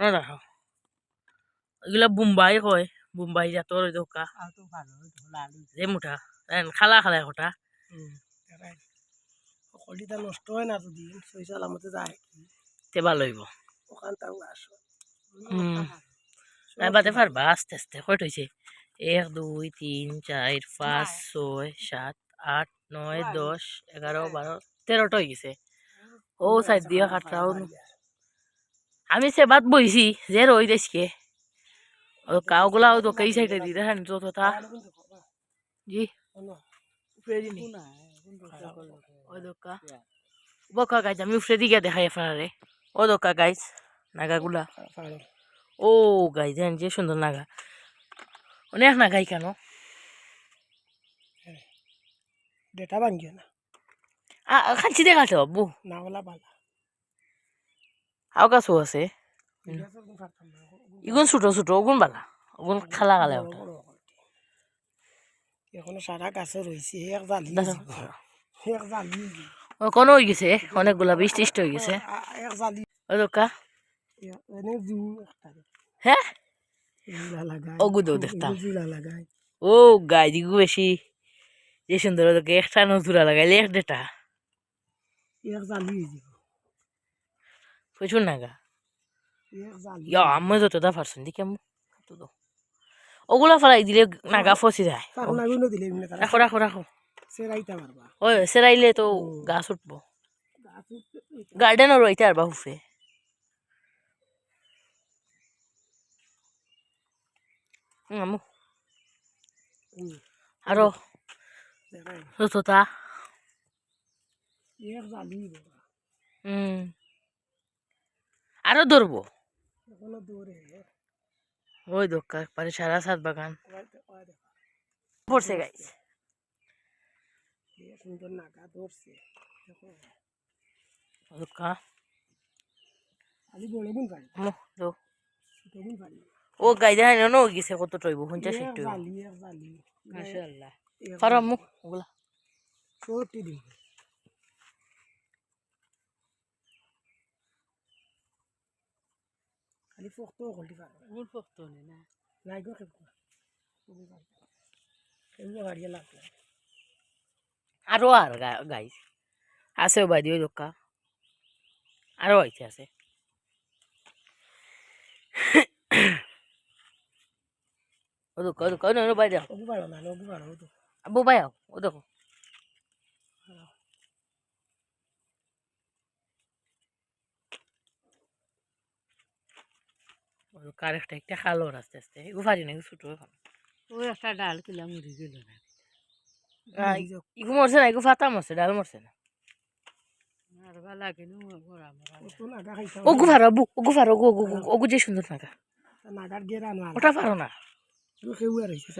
সত্যি দেখো কত মিঠা না। রাখো এগুলা বোম্বাই কয় বোম্বাই জাতর ওই দোকা যে। মুঠা খালা খালা কটা নষ্ট হয় না যদি সই সালামতে যায়। তে ভালো হইব ওখান তাও আসো বাদে পারবা আস্তে আস্তে কয়টা হয়েছে এক দুই তিন চার পাঁচ ছয় সাত আট নয় দশ এগারো বারো তেরোটা হয়ে গেছে। ও সাইড দিয়ে খাটরাও আমি সেবাত বইছি যে রই দেশকে ও কাউগুলা ও তো কই সাইডে দি দেখেন জি। উপরে দিনি দোকা বকা গাইজ আমি উপরে দিকে দেখাই আপনারে ও দোকা গাইজ নাগাগুলা। ও গাই দেন যে সুন্দর নাগা। অনেক নাগাই কেন ডেটা ভাঙ্গিও না খাচ্ছি দেখাতে বাবু না বালা আও গাছও আছে। ইগুন ছোট ছোট ওগুন বালা। ওগুন খালা খালা ওটা। এখনও সারা গাছে রয়েছে এক জালি এক জালি ও হয়ে গেছে অনেকগুলা বিশ ত্রিশটা হয়ে গেছে। এক জালি ও দোকা। হ্যাঁ ওগুলো দেখতাম ও গাই দিগু বেশি যে সুন্দর ওদেরকে একটা নজুরা লাগাইলে এক ডেটা এক জালি হয়ে জালি ইয়া আমি যতটা পারছেন দেখি আমি তো ওগুলা ফেলাই দিলে নাগা ফসি যায় রাখো রাখো রাখো ওই সেরাইলে তো গাছ উঠবো গার্ডেনও রইতে আর বাহুফে আমু আরও বাবা হুম আরও ধরবো। ওই দোকান পারে সারা সাত বাগান। পড়ছে সুন্দর ধরছে। দোকান ও গাই নো গেছে কত টইব মাশাআল্লাহ। পারো জালি। আমু ওগুলা। ছোটি খালি ফক্ত করতে পারো গুল ফক্ত না নাই গো খেলব খেলব গাড়ি লাগ আরও আর গাইছ আছে বাদি ওই দোকা আরও আইছে আছে ও দোকা ও ও বাই দাও ওগু পারো না তো আবু ভাই আও ও দেখো কার একটা একটা খালো আস্তে আস্তে। এগু পারি না এগু ছোট এখন। ওই একটা ডাল কিলা মুড়ি গেল না ইগু মরছে না ইগু ফাতা মরছে ডাল মরছে না। ওগু ফারো আবু ওগু ফারো ওগু ওগু ওগু, যে সুন্দর নাগা। ওটা পারো না।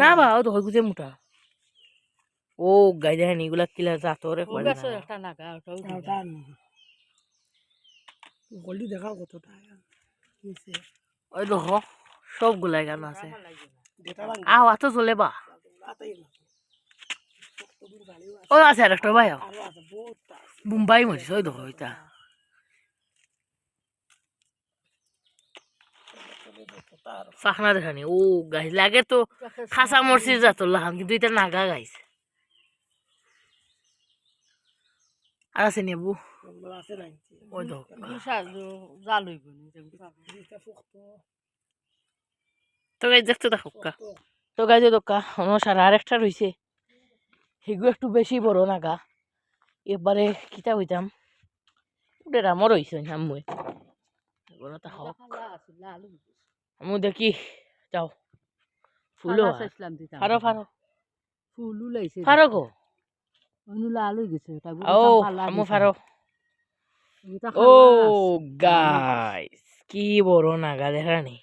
বা ও তো হইগু যে মোটা। ও গাই দেখেন এগুলা কিলা জাতরে ও একটা নাগা ওটা দেখাও কতটা। নিচে ওই দেখো, সবগুলাই গান আছে। আও আতো চলে বা। ও, আছে আর একটা ভাই মুম্বাই মরিস ওই দেখো, ওইটা। ফাঁকনা দেখানি, ও গাইস, লাগে তো খাসা মরছির জাতর লাহান কিন্তু এটা নাগা গাইছে আর আছে নেবু। ওগুলো আছে না ওই দেখো দুসা জাল হইব নি এটা শক্ত তো গাইস দেখতে দেখো তো দোকা অনুসার আর একটা রয়েছে সেগুলো একটু বেশি বড় নাগা এবারে কিতা হইতাম ওটা আমার হয়েছে আম্মুই এগুলো তা হোক আমি দেখি যাও ফুলও ফারো ফারো ফুলু লাইছে ফারো গো অনু লাল হই গেছে ও আম্মু ফারো ও গাইস কি বড় নাগা দেখা নেই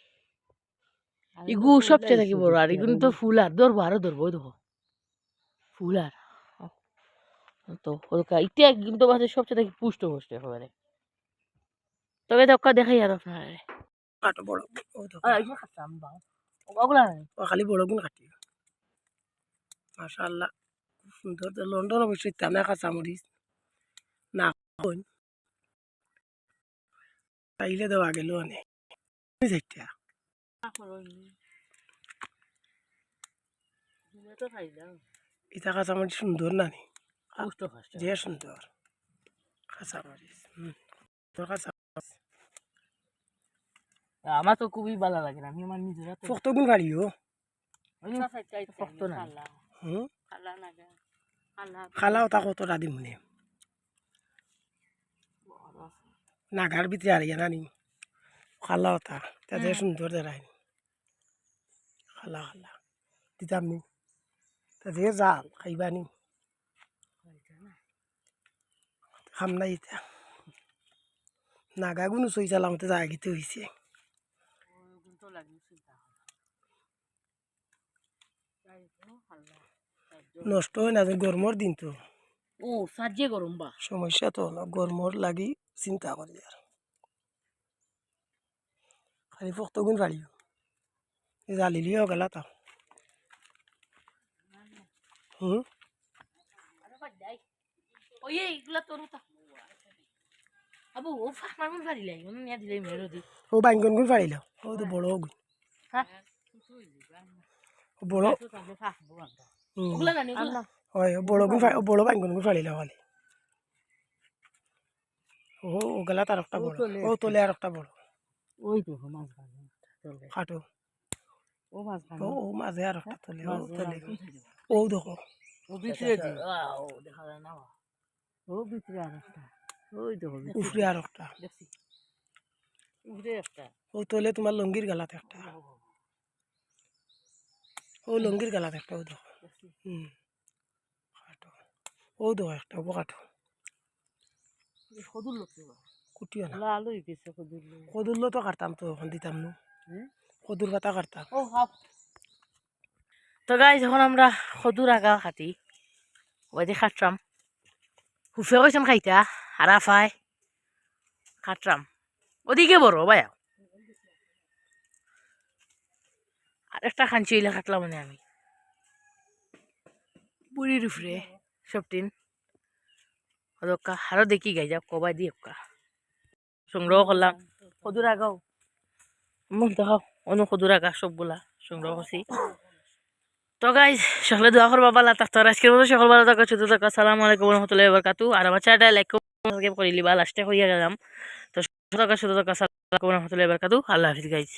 ইগু সবচেয়ে থাকি বড় আর ইগুন তো ফুল আর ধরবো আরও ধরবো দেখো ফুল আর তো ওরকা ইটা কিন্তু বাসে সবচেয়ে থাকি পুষ্ট পুষ্ট একেবারে তবে তো ওকা দেখাই আর আপনার কাটো বড় ও তো ওগুলা নাই ও খালি বড় গুণ কাটি মাশাআল্লাহ খুব সুন্দর তো লন্ডন অবশ্যই তানা কাঁচামরিচ না তাইলে দেওয়া গেল অনেক। এটা কাঁচামরিচ সুন্দর না নি? যে সুন্দর। কাঁচামরিচ তোর আমার তো খুবই ভালো লাগে না আমি আমার নিজের ফক্ত গুণ কাটিও শক্ত না খালাও। তা কতটা দিম নে নাগার ভিতরে আর না নিম খালাও তা তাতে সুন্দর দেখায় খালা খালা। দিতাম নি তাতে জাল খাইবা নি খাম না ইতা নাগা গুনো চই জাগিতে হয়েছে তো চিন্তা খালা নষ্ট হয় না গরমর দিন তো ও সাজে গরম বা সমস্যা তো হলো গরমর লাগি চিন্তা করি আর। খালি ফক্ত গুণ পারিও জালিলিও গেলা তা। হুম? তোর তা। আবু ও ফাঁক মারমন পারিলাই মনে নিয়ে দিলাই মেরো দি। ও বাইঙ্গন গুণ পারিল ও তো বড় গুণ। হ্যাঁ। বড়। ওগুলা না ওগুলা। হয় ও বড় গুণ বড় বাইঙ্গন গুণ পারিল খালি। ও ও গেলা তার একটা বড়। ও তোলে আর একটা বড়। ওই তো মাছ খাটো। ও মাছ ও ও মাঝে আর একটা তোলে ও তোলে। ও দেখো। ও ভিতরে দি। ও দেখা যায় না ও ভিতরে আর একটা ওই তো ভিতরে আর একটা দেখছি। ভিতরে একটা। ও তোলে তোমার লঙ্গির গালাতে একটা। ও লঙ্গির গালাতে একটা ও দেখো। হুম। ও দেখো একটা কাটো লোক কুটিও না লাল কদুর কদুরলো তো কাটতাম তো এখন দিতাম নো? কদুর পাতা কাটতাম তো গাই যখন আমরা সদুর আগা খাটি ওইদি খাটরাম হুফে কইসাম খাইতা আর আফাই খাটরাম ওদিকে বড় ভাইয়া আর একটা খাঞ্চি হইলে খাটলাম মানে আমি বুড়ির উপরে ওদকা আরও দেখি গাই যাও কবাই দিয়ে সংগ্রহ করলাম। সদুর আগাও। মুখ দেখাও, অনু সদুর আগা সবগুলা সংগ্রহ করছি তো গাইজ সকলে দোয়া করবা থাকতো আর আজকের মতো সকল ভালো থাকো ছোট থাকো সালাম আলাইকুম রহমতুল্লাহ বরকাতু আর আমার চ্যানেলটা লাইক করে লিবা লাস্টে হইয়া গেলাম তো ছোট থাকা ছোট থাকা সালাম আলাইকুম রহমতুল্লাহ বরকাতু আল্লাহ হাফিজ, গাইজ।